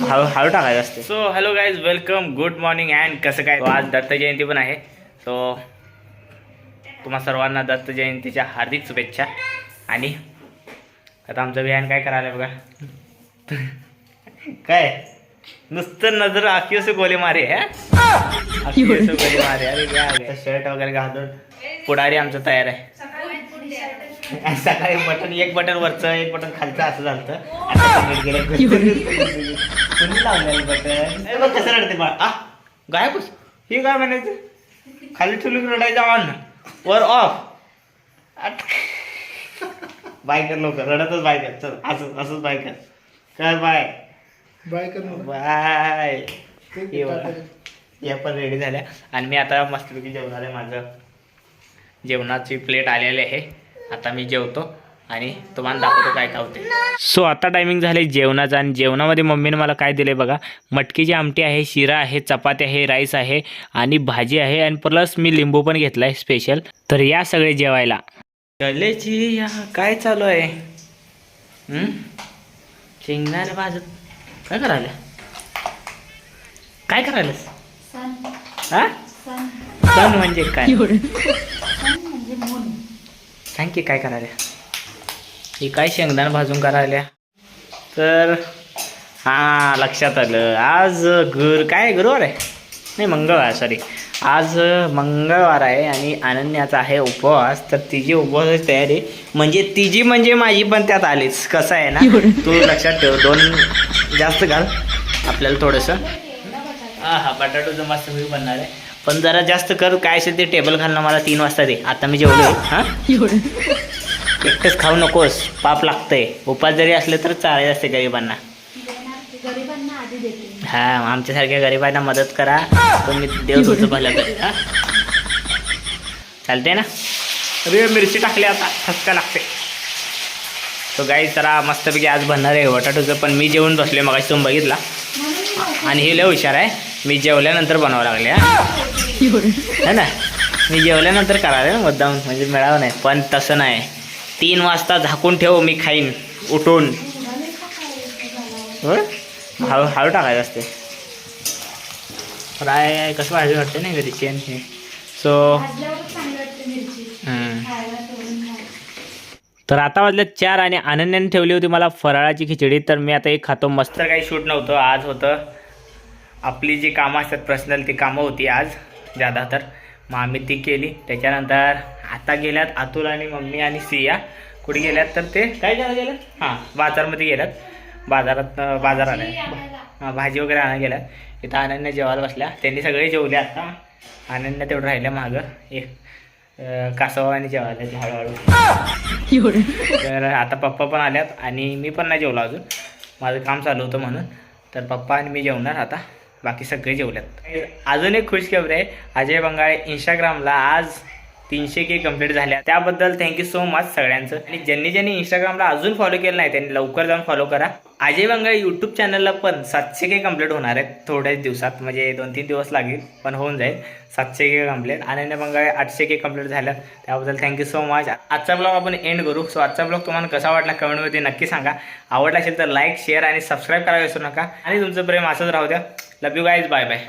हळू हळू टाकायचं असते. So hello guys welcome good morning and कसं काय? आज दत्त जयंती पण आहे. सो तुम्हा सर्वांना दत्त जयंतीच्या हार्दिक शुभेच्छा. आणि आता आमचं बिहान काय करायला बघा? काय? नुसतं नजर आखी गोले मारे है? गोले मारे अरे शर्ट वगैरे घालून पुढारी आमचं तयार आहे. सकाळी बटन एक बटन वरचं एक बटन खालचं असं झालं आता नीट गेलं. कोणी लावलेलं बटन? ए बघ कसं रडते बाळ. आ गायबच हे काय म्हणायचं? खाली ठेवली रडायचं ऑन वर ऑफ बाय कर लवकर रडतच बाय कर चल असं असंच बाय. कर कर बाय. बाय कर. बाय. या पण रेडी झाल्या. आणि मी आता मस्तपैकी जेवणार आहे माझं. जेवणाची प्लेट आलेली आहे. आता मी जेवतो आणि तुम्हाला दाखवतो काय काय होते सो आता टायमिंग झाले जेवणाचं आणि जेवणामध्ये मम्मीने मला काय दिले बघा मटकीची आमटी आहे शिरा आहे चपाती आहे राईस आहे आणि भाजी आहे आणि प्लस मी लिंबू पण घेतला आहे स्पेशल तर या सगळे जेवायला. कलेची या काय चालू आहे? हं? शेंगदाणे भाजत. काय करायला? काय करायलास? हा? सण म्हणजे काय? सांग की काय करायला? ही काय शेंगदाणा भाजून करायला तर हां लक्षात आलं. आज गुर काय गुरुवार आहे? नाही मंगळवार सॉरी आज मंगळवार आहे आणि अनन्याचा आहे उपवास. तर तिची उपवासाची तयारी म्हणजे तिची म्हणजे माझी पण त्यात आलीच. कसं आहे ना तू लक्षात ठेव. दोन जास्त घाल. आपल्याला थोडंसं. हा हा बटाटोचं मस्त मी बनणार आहे. पण जरा जास्त कर काय असेल ते टेबल घालणं मला तीन वाजता दे. आता मी जेवलो हां? एकटंच खाऊ नकोस पाप लागतंय. उपास जरी असले तर चालायचं असते गरिबांना. गरिबांना आधी देते हा आमच्यासारख्या गरिबांना मदत करा. तुम्ही देव तुमचं भलं करेल हा? चालते ना? अरे मिरची टाकली आता ठसका लागते तो गाई जरा मस्तपैकी आज बनणार आहे बटाटोचं पण मी जेवून बसले मग तुम्ही बघितला आणि हे लय हुशार आहे. मी जेवल्यानंतर बनवावं लागले हा. है ना? मी जेवल्यानंतर करायला ना मुद्दाम. म्हणजे मिळावं नाही. पण तसं नाही. तीन वाजता झाकून ठेव मी खाईन. उठून. हळू हळू टाकायचं असते. फ्राय कसं भाजी वाटते नाही घरी चेन हे. सो तर आता वाजले चार आणि अनन्याने ठेवली होती मला फराळाची खिचडी. तर मी आता एक खातो. मस्त काही शूट नव्हतं. आज होतं. आपली जी कामं असतात पर्सनल ती कामं होती आज. ज्यादा तर मग आम्ही ती केली. त्याच्यानंतर आता गेल्यात अतुल आणि मम्मी आणि सिया. कुठे गेल्यात तर ते? काय करायला गेल्यात? हां बाजारमध्ये गेल्यात. बाजारात बाजार आलाय हां भाजी वगैरे आणायला गेल्यात. इथं अनन्या जेवायला बसल्या. त्यांनी सगळे जेवले आता. अनन्या तेवढं राहिलं मागं. एक कासव आणि जेवायला हळूहळू. तर आता पप्पा पण आल्यात आणि मी पण नाही जेवलो अजून. माझं काम चालू होतं म्हणून. तर पप्पा आणि मी जेवणार आता. बाकी सगळे जेवल्यात. अजून एक खुश खबर आहे अजय बंगाळे इंस्टाग्रामला आज तीनशे के कंप्लीट झाल्या त्याबद्दल थँक्यू सो मच सगळ्यांचं. आणि ज्यांनी ज्यांनी इंस्टाग्रामला अजून फॉलो केलं नाही त्यांनी लवकर जाऊन फॉलो करा. अजय बंगाळे यूट्यूब चॅनलला पण सातशे के कंप्लीट होणार आहेत थोड्याच दिवसात म्हणजे दोन तीन दिवस लागेल पण होऊन जाईल. सातशे के कंप्लीट अनन्य बंगाळे आठशे के कंप्लीट झाल्या त्याबद्दल थँक्यू सो मच आजचा ब्लॉग आपण एंड करू. सो आजचा ब्लॉग तुम्हाला कसा वाटला कमेंटमध्ये नक्की सांगा. आवडला असेल तर लाईक शेअर आणि सबस्क्राईब करायला विसरू नका. आणि तुमचं प्रेम असंच राहू द्या. Love you guys bye bye